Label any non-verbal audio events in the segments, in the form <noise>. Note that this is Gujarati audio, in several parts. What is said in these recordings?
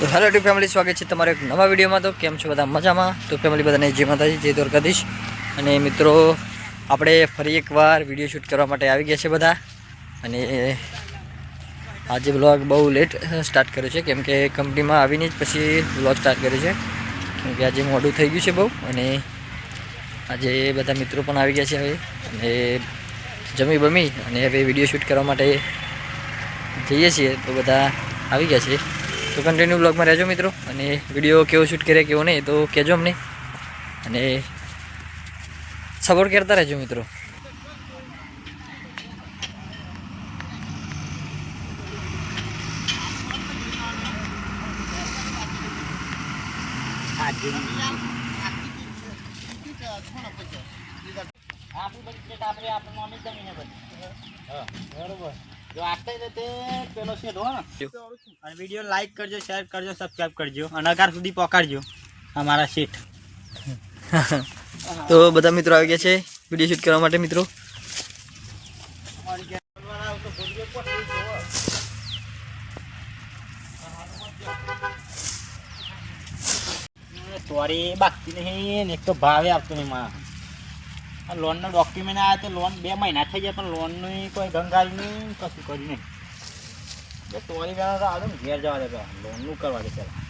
તો હેલો ટુ ફેમિલી, સ્વાગત છે તમારા એક નવા વિડીયોમાં. તો કેમ છો બધા? મજામાં? તો ફેમિલી બધાને જય માતાજી, જય દ્વારકાધીશ. અને મિત્રો, આપણે ફરી એકવાર વીડિયો શૂટ કરવા માટે આવી ગયા છે બધા. અને આજે બ્લોગ બહુ લેટ સ્ટાર્ટ કર્યો છે, કેમ કે કંપનીમાં આવીને જ પછી બ્લોગ સ્ટાર્ટ કર્યો છે. કેમ કે આજે મોડું થઈ ગયું છે બહુ. અને આજે બધા મિત્રો પણ આવી ગયા છે હવે. અને જમી બમી અને હવે વીડિયો શૂટ કરવા માટે જઈએ છીએ. તો બધા આવી ગયા છે. તો કન્ટિન્યુ બ્લોગમાં રહેજો મિત્રો. અને વીડિયો કેવો શૂટ કરે કેવો નહીં, તો કહેજો અમને. અને સપોર્ટ કરતા રહેજો મિત્રો. અને વીડિયો લાઈક કરજો શેર કરજો સબસ્ક્રાઇબ કરજો. અને અગાર સુધી પકડજો અમારા શીટ <laughs> તો બધા મિત્રો આવી ગયા છે વીડિયો શૂટ કરવા માટે મિત્રો. તોરી બાકી નહીં એક તો ભાવે આપતો નહીં માં લોનનો ડોક્યુમેન્ટ આવ્યા તો લોન બે મહિના થઈ ગયા પણ લોનનું કોઈ ગંગાલ નહીં કશું કર્યું નહીં. એ તોરી વેળા તો આવે ને ઘેર જવા દે પેલા. લોનનું કરવા દે પેલા.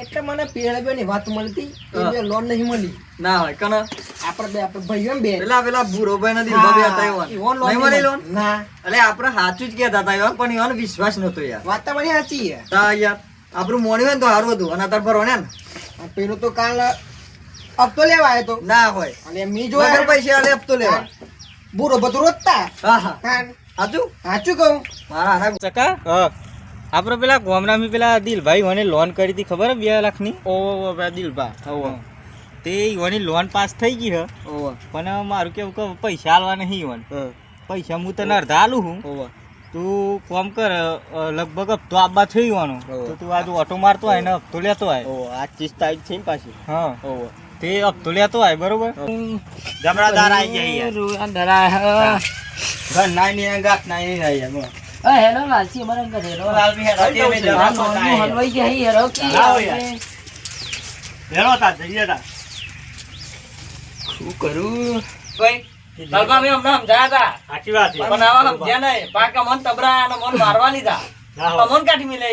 એટલે મને પેળે વાત મળતી એ લોન નહીં મળી. ના હોય કના? આપણે બે આપણે ભાઈઓ બે. પેલા પેલા ભૂરો ભાઈ ના દિલમાં બી હતા એવા. ઈવોન. લોન નહીં લોન? ના. એટલે આપણે સાચું જ કહેતા હતા એવા પણ એવાનો વિશ્વાસ નતો યાર. વાત તમારી સાચી છે. તા યાર. આપણું મોણ્યું હોય ને તો સારું હતું અને અત્યારે ફરવા ને. પેલો તો કાલ હપ્તો લેવા આવ્યો તો. ના હોય. અને મી જો પૈસા આલે હપ્તો લેવા. બુરો બધું રોજતા. હા હા. સાચું? સાચું કહું. મારા ચકા? હા. આપણે પેલા ગામડામાં પેલા દિલભાઈ મને લોન કરી હતી ખબર બે લાખની? ઓ પેલા દિલભા. તે ઈવાની લોન પાસ થઈ ગઈ હ. પણ મારું કેવું કે પૈસા આલવા નહીં ઈવન. પૈસા હું તને અડધા આલું હું. તું કોમ કર લગભગ હપ્તો આપવા થઈ ગયો તો તું આજ ઓટો મારતો હોય ને હપ્તો લેતો હોય આ ચીજ તારીખ છે ને પાછી. હા. ઓવો. તે હપ્તો લેતો હોય બરોબર? જમણાદાર આવી જાય ઘર નાઈ ની ગાત નાઈ ની જાય હેલો લાલસી મને અંકલ હેલો. આ હેલો. હલવાઈ ગયા હેલો. હેરો હેલો યાર. લેલો તા જઈએ તા શું કરું? ભાઈ તલબા મેં હમણાં સમજાયા હતા. સાચી વાત છે. પણ આવા સમજ્યા નહીં. પાકા મન તબરા અને મન મારવા લીધા. મન કાઢી મિલે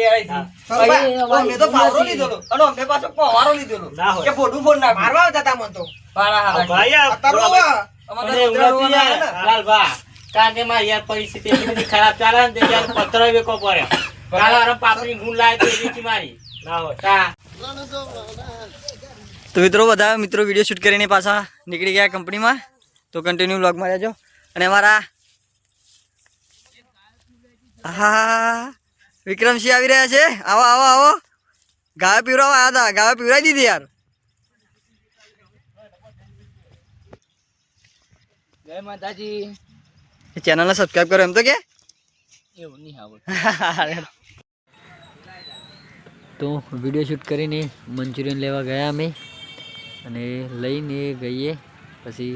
અમે તો પાવરો લીધેલો અને અમને પાછો કોવારો લીધેલો ના. કે ફોટું મારવા આવતા હતા મને તો. યાર. પરિસ્થિતિ એટલી બધી ખરાબ ચાલે ને યાર પત્ર વેકો પડ્યો કાલે પાપડી ગુણ લાવી તો એવી મારી. ના હોય. તા. મિત્રો બધા મિત્રો વીડિયો શૂટ કરીને પાછા નીકળી ગયા કંપનીમાં. તો કન્ટિન્યુ બ્લોગમાં રહેજો. અને અમારા હા વિક્રમસિંહ આવી રહ્યા છે. આવો આવો આવો. ગાય પીવરાવા આવ્યા હતા ગાય પીવરાઈ દીધી યાર. જય માતાજી. ચેનલને સબસ્ક્રાઇબ કરો એમ તો કે? એવું નહીં આવડે તો વીડિયો શૂટ કરીને મંચુરિયન લેવા ગયા અમે. અને લઈને ગઈએ પછી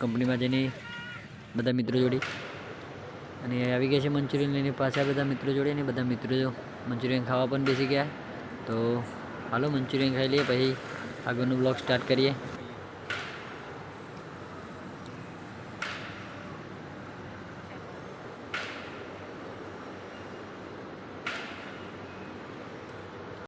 કંપનીમાં જઈને બધા મિત્રો જોડે. અને આવી ગયા છે મંચુરિયન લઈને પાછા બધા મિત્રો જોડે અને બધા મિત્રો મંચુરિયન ખાવા પણ બેસી ગયા. તો હાલો મંચુરિયન ખાઈ લઈએ, પછી આગળનું બ્લોગ સ્ટાર્ટ કરીએ.